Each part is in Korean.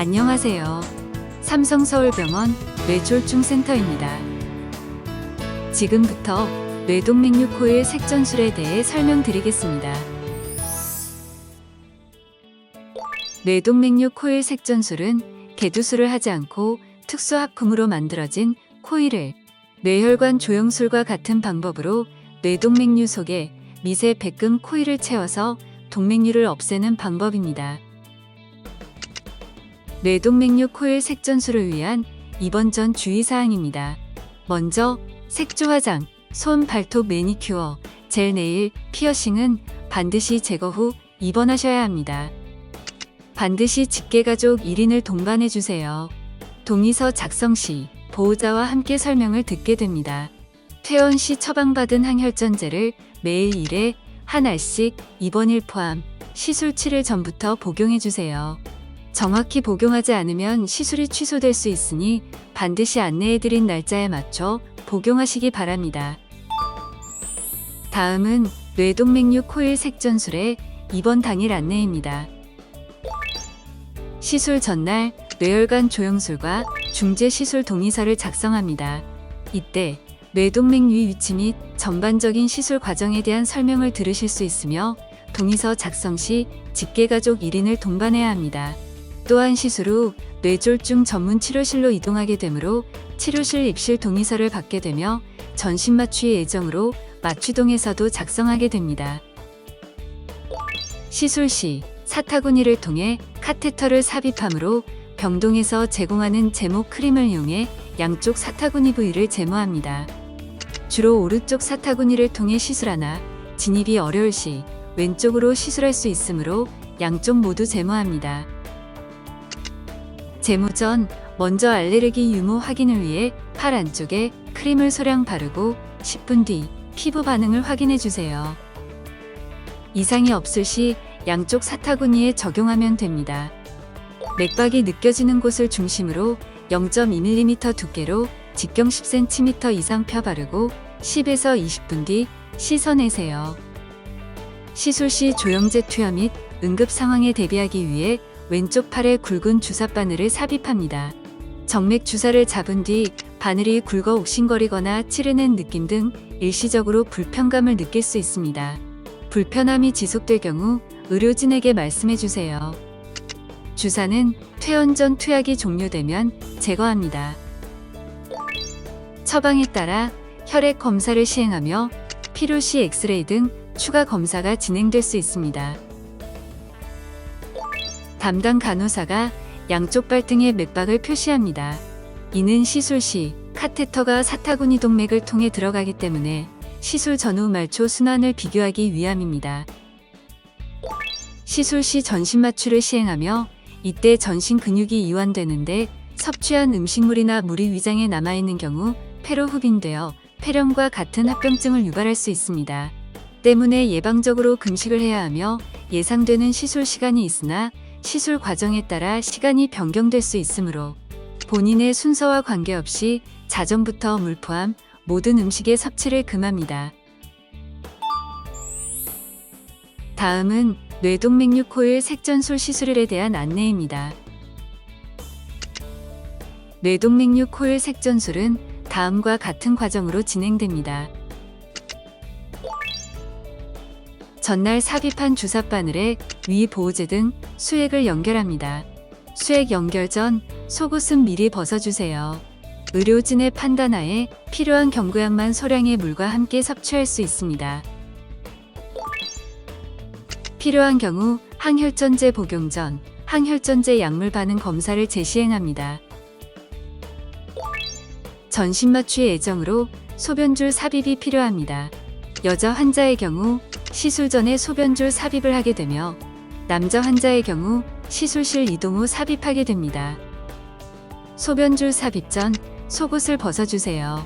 안녕하세요. 삼성서울병원 뇌졸중센터입니다. 지금부터 뇌동맥류 코일 색전술에 대해 설명드리겠습니다. 뇌동맥류 코일 색전술은 개두술을 하지 않고 특수합금으로 만들어진 코일을 뇌혈관 조영술과 같은 방법으로 뇌동맥류 속에 미세 백금 코일을 채워서 동맥류를 없애는 방법입니다. 뇌동맥류 코일 색전술을 위한 입원 전 주의사항입니다. 먼저 색조 화장, 손 발톱 매니큐어, 젤 네일, 피어싱은 반드시 제거 후 입원하셔야 합니다. 반드시 직계가족 1인을 동반해 주세요. 동의서 작성 시 보호자와 함께 설명을 듣게 됩니다. 퇴원 시 처방받은 항혈전제를 매일 1회 한 알씩 입원일 포함 시술 7일 전부터 복용해 주세요. 정확히 복용하지 않으면 시술이 취소될 수 있으니 반드시 안내해드린 날짜에 맞춰 복용하시기 바랍니다. 다음은 뇌동맥류 코일 색전술의 입원 당일 안내입니다. 시술 전날 뇌혈관 조영술과 중재 시술 동의서를 작성합니다. 이때 뇌동맥류 위치 및 전반적인 시술 과정에 대한 설명을 들으실 수 있으며 동의서 작성 시 직계가족 1인을 동반해야 합니다. 또한 시술 후 뇌졸중 전문 치료실로 이동하게 되므로 치료실 입실 동의서를 받게 되며 전신 마취 예정으로 마취동에서도 작성하게 됩니다. 시술 시 사타구니를 통해 카테터를 삽입함으로 병동에서 제공하는 제모 크림을 이용해 양쪽 사타구니 부위를 제모합니다. 주로 오른쪽 사타구니를 통해 시술하나 진입이 어려울 시 왼쪽으로 시술할 수 있으므로 양쪽 모두 제모합니다. 제모 전 먼저 알레르기 유무 확인을 위해 팔 안쪽에 크림을 소량 바르고 10분 뒤 피부 반응을 확인해 주세요. 이상이 없을 시 양쪽 사타구니에 적용하면 됩니다. 맥박이 느껴지는 곳을 중심으로 0.2mm 두께로 직경 10cm 이상 펴 바르고 10에서 20분 뒤 씻어내세요. 시술 시 조영제 투여 및 응급 상황에 대비하기 위해 왼쪽 팔에 굵은 주사 바늘을 삽입합니다. 정맥 주사를 잡은 뒤 바늘이 굵어 옥신거리거나 찌르는 느낌 등 일시적으로 불편감을 느낄 수 있습니다. 불편함이 지속될 경우 의료진에게 말씀해 주세요. 주사는 퇴원 전 투약이 종료되면 제거합니다. 처방에 따라 혈액 검사를 시행하며 필요시 엑스레이 등 추가 검사가 진행될 수 있습니다. 담당 간호사가 양쪽 발등에 맥박을 표시합니다. 이는 시술 시 카테터가 사타구니 동맥을 통해 들어가기 때문에 시술 전후 말초 순환을 비교하기 위함입니다. 시술 시 전신 마취를 시행하며 이때 전신 근육이 이완되는데 섭취한 음식물이나 물이 위장에 남아있는 경우 폐로 흡인되어 폐렴과 같은 합병증을 유발할 수 있습니다. 때문에 예방적으로 금식을 해야 하며 예상되는 시술 시간이 있으나 시술 과정에 따라 시간이 변경될 수 있으므로 본인의 순서와 관계없이 자정부터 물 포함 모든 음식의 섭취를 금합니다. 다음은 뇌동맥류 코일 색전술 시술에 대한 안내입니다. 뇌동맥류 코일 색전술은 다음과 같은 과정으로 진행됩니다. 전날 삽입한 주사 바늘에 위 보호제 등 수액을 연결합니다. 수액 연결 전 속옷은 미리 벗어주세요. 의료진의 판단하에 필요한 경구약만 소량의 물과 함께 섭취할 수 있습니다. 필요한 경우 항혈전제 복용 전 항혈전제 약물 반응 검사를 재시행합니다. 전신 마취 예정으로 소변줄 삽입이 필요합니다. 여자 환자의 경우 시술 전에 소변줄 삽입을 하게 되며 남자 환자의 경우 시술실 이동 후 삽입하게 됩니다. 소변줄 삽입 전 속옷을 벗어주세요.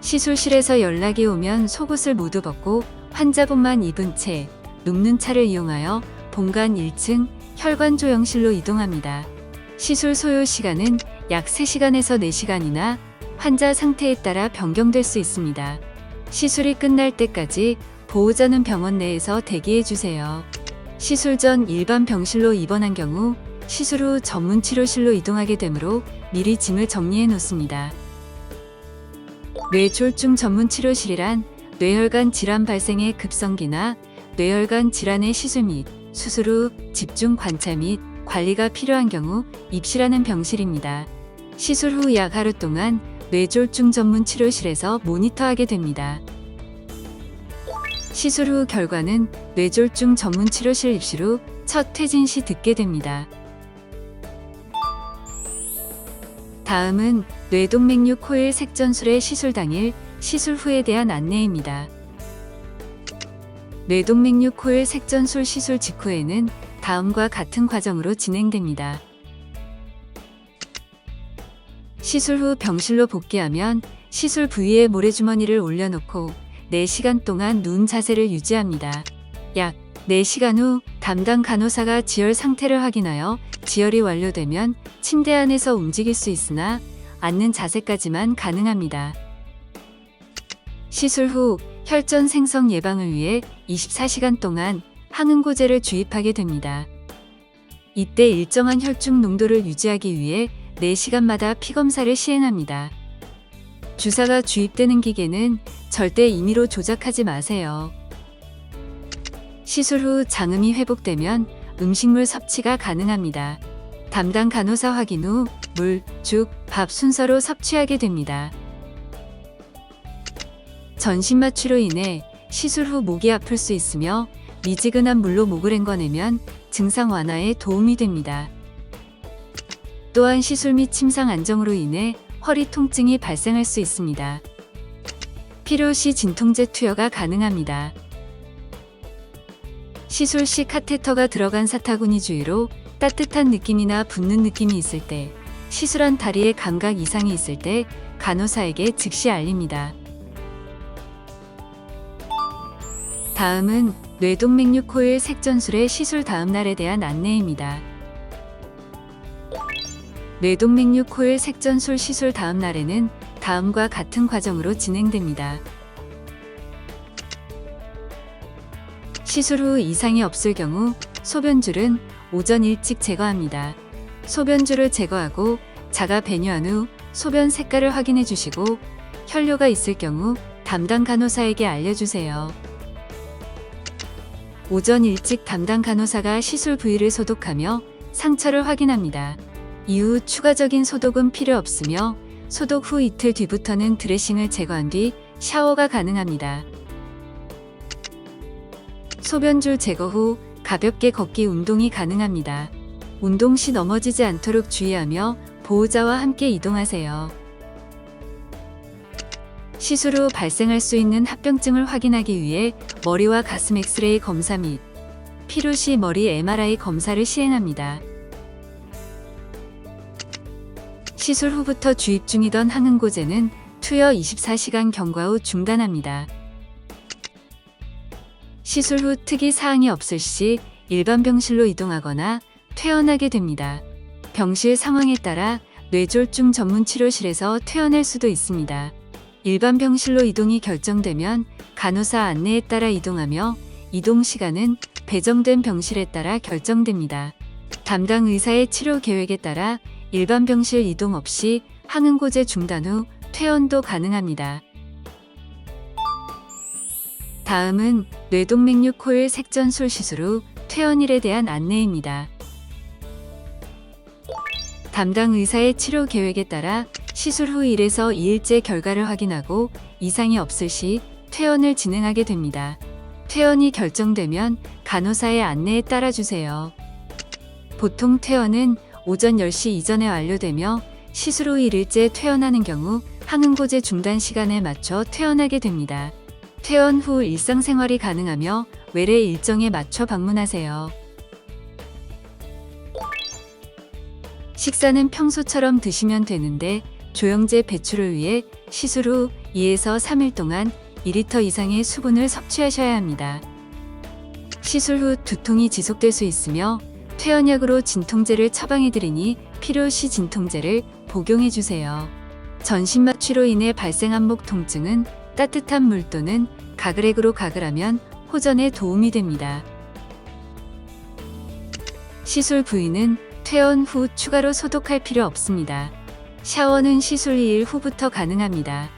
시술실에서 연락이 오면 속옷을 모두 벗고 환자분만 입은 채 눕는 차를 이용하여 본관 1층 혈관 조영실로 이동합니다. 시술 소요 시간은 약 3시간에서 4시간이나 환자 상태에 따라 변경될 수 있습니다. 시술이 끝날 때까지 보호자는 병원 내에서 대기해 주세요. 시술 전 일반 병실로 입원한 경우 시술 후 전문 치료실로 이동하게 되므로 미리 짐을 정리해 놓습니다. 뇌졸중 전문 치료실이란 뇌혈관 질환 발생의 급성기나 뇌혈관 질환의 시술 및 수술 후 집중 관찰 및 관리가 필요한 경우 입실하는 병실입니다. 시술 후 약 하루 동안 뇌졸중 전문 치료실에서 모니터하게 됩니다. 시술 후 결과는 뇌졸중 전문 치료실 입실 후 첫 퇴진 시 듣게 됩니다. 다음은 뇌동맥류 코일 색전술의 시술 당일 시술 후에 대한 안내입니다. 뇌동맥류 코일 색전술 시술 직후에는 다음과 같은 과정으로 진행됩니다. 시술 후 병실로 복귀하면 시술 부위에 모래주머니를 올려놓고 4시간 동안 누운 자세를 유지합니다. 약 4시간 후 담당 간호사가 지혈 상태를 확인하여 지혈이 완료되면 침대 안에서 움직일 수 있으나 앉는 자세까지만 가능합니다. 시술 후 혈전 생성 예방을 위해 24시간 동안 항응고제를 주입하게 됩니다. 이때 일정한 혈중 농도를 유지하기 위해 4시간마다 피검사를 시행합니다. 주사가 주입되는 기계는 절대 임의로 조작하지 마세요. 시술 후 장음이 회복되면 음식물 섭취가 가능합니다. 담당 간호사 확인 후 물, 죽, 밥 순서로 섭취하게 됩니다. 전신 마취로 인해 시술 후 목이 아플 수 있으며 미지근한 물로 목을 헹궈내면 증상 완화에 도움이 됩니다. 또한 시술 및 침상 안정으로 인해 허리 통증이 발생할 수 있습니다. 필요시 진통제 투여가 가능합니다. 시술 시 카테터가 들어간 사타구니 주위로 따뜻한 느낌이나 붓는 느낌이 있을 때, 시술한 다리에 감각 이상이 있을 때 간호사에게 즉시 알립니다. 다음은 뇌동맥류 코일 색전술의 시술 다음 날에 대한 안내입니다. 뇌동맥류 코일 색전술 시술 다음 날에는 다음과 같은 과정으로 진행됩니다. 시술 후 이상이 없을 경우 소변줄은 오전 일찍 제거합니다. 소변줄을 제거하고 자가 배뇨한 후 소변 색깔을 확인해 주시고 혈뇨가 있을 경우 담당 간호사에게 알려주세요. 오전 일찍 담당 간호사가 시술 부위를 소독하며 상처를 확인합니다. 이후 추가적인 소독은 필요 없으며 소독 후 이틀 뒤부터는 드레싱을 제거한 뒤 샤워가 가능합니다. 소변줄 제거 후 가볍게 걷기 운동이 가능합니다. 운동 시 넘어지지 않도록 주의하며 보호자와 함께 이동하세요. 시술 후 발생할 수 있는 합병증을 확인하기 위해 머리와 가슴 엑스레이 검사 및 필요시 머리 MRI 검사를 시행합니다. 시술 후부터 주입 중이던 항응고제는 투여 24시간 경과 후 중단합니다. 시술 후 특이 사항이 없을 시 일반 병실로 이동하거나 퇴원하게 됩니다. 병실 상황에 따라 뇌졸중 전문 치료실에서 퇴원할 수도 있습니다. 일반 병실로 이동이 결정되면 간호사 안내에 따라 이동하며 이동 시간은 배정된 병실에 따라 결정됩니다. 담당 의사의 치료 계획에 따라 일반 병실 이동 없이 항응고제 중단 후 퇴원도 가능합니다. 다음은 뇌동맥류 코일 색전술 시술 후 퇴원일에 대한 안내입니다. 담당 의사의 치료 계획에 따라 시술 후 1에서 2일째 결과를 확인하고 이상이 없을 시 퇴원을 진행하게 됩니다. 퇴원이 결정되면 간호사의 안내에 따라 주세요. 보통 퇴원은 오전 10시 이전에 완료되며 시술 후 1일째 퇴원하는 경우 항응고제 중단 시간에 맞춰 퇴원하게 됩니다. 퇴원 후 일상생활이 가능하며 외래 일정에 맞춰 방문하세요. 식사는 평소처럼 드시면 되는데 조영제 배출을 위해 시술 후 2에서 3일 동안 2리터 이상의 수분을 섭취하셔야 합니다. 시술 후 두통이 지속될 수 있으며 퇴원약으로 진통제를 처방해드리니 필요시 진통제를 복용해주세요. 전신마취로 인해 발생한 목 통증은 따뜻한 물 또는 가글액으로 가글하면 호전에 도움이 됩니다. 시술 부위는 퇴원 후 추가로 소독할 필요 없습니다. 샤워는 시술 2일 후부터 가능합니다.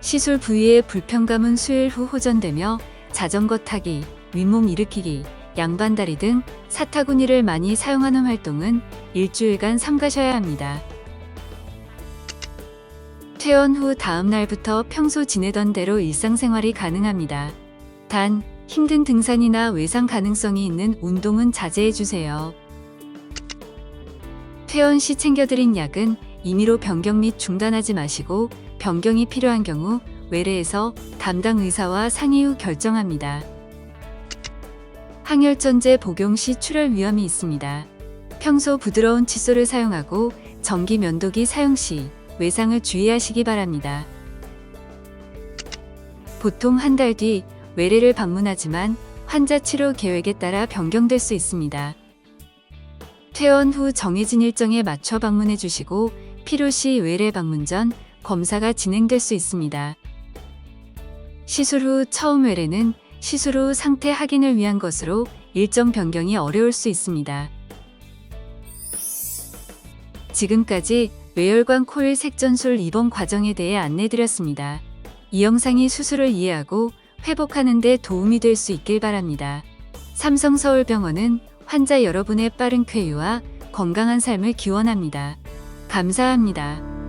시술 부위의 불편감은 수일 후 호전되며 자전거 타기, 윗몸 일으키기, 양반다리 등 사타구니를 많이 사용하는 활동은 일주일간 삼가셔야 합니다. 퇴원 후 다음 날부터 평소 지내던 대로 일상생활이 가능합니다. 단, 힘든 등산이나 외상 가능성이 있는 운동은 자제해 주세요. 퇴원 시 챙겨드린 약은 임의로 변경 및 중단하지 마시고 변경이 필요한 경우 외래에서 담당 의사와 상의 후 결정합니다. 항열전제 복용 시 출혈 위험이 있습니다. 평소 부드러운 칫솔을 사용하고 전기 면도기 사용 시 외상을 주의하시기 바랍니다. 보통 한 달 뒤 외래를 방문하지만 환자 치료 계획에 따라 변경될 수 있습니다. 퇴원 후 정해진 일정에 맞춰 방문해 주시고 필요시 외래 방문 전 검사가 진행될 수 있습니다. 시술 후 처음 외래는 시술 후 상태 확인을 위한 것으로 일정 변경이 어려울 수 있습니다. 지금까지 외혈관 코일 색전술 입원 과정에 대해 안내드렸습니다. 이 영상이 수술을 이해하고 회복하는 데 도움이 될 수 있길 바랍니다. 삼성서울병원은 환자 여러분의 빠른 쾌유와 건강한 삶을 기원합니다. 감사합니다.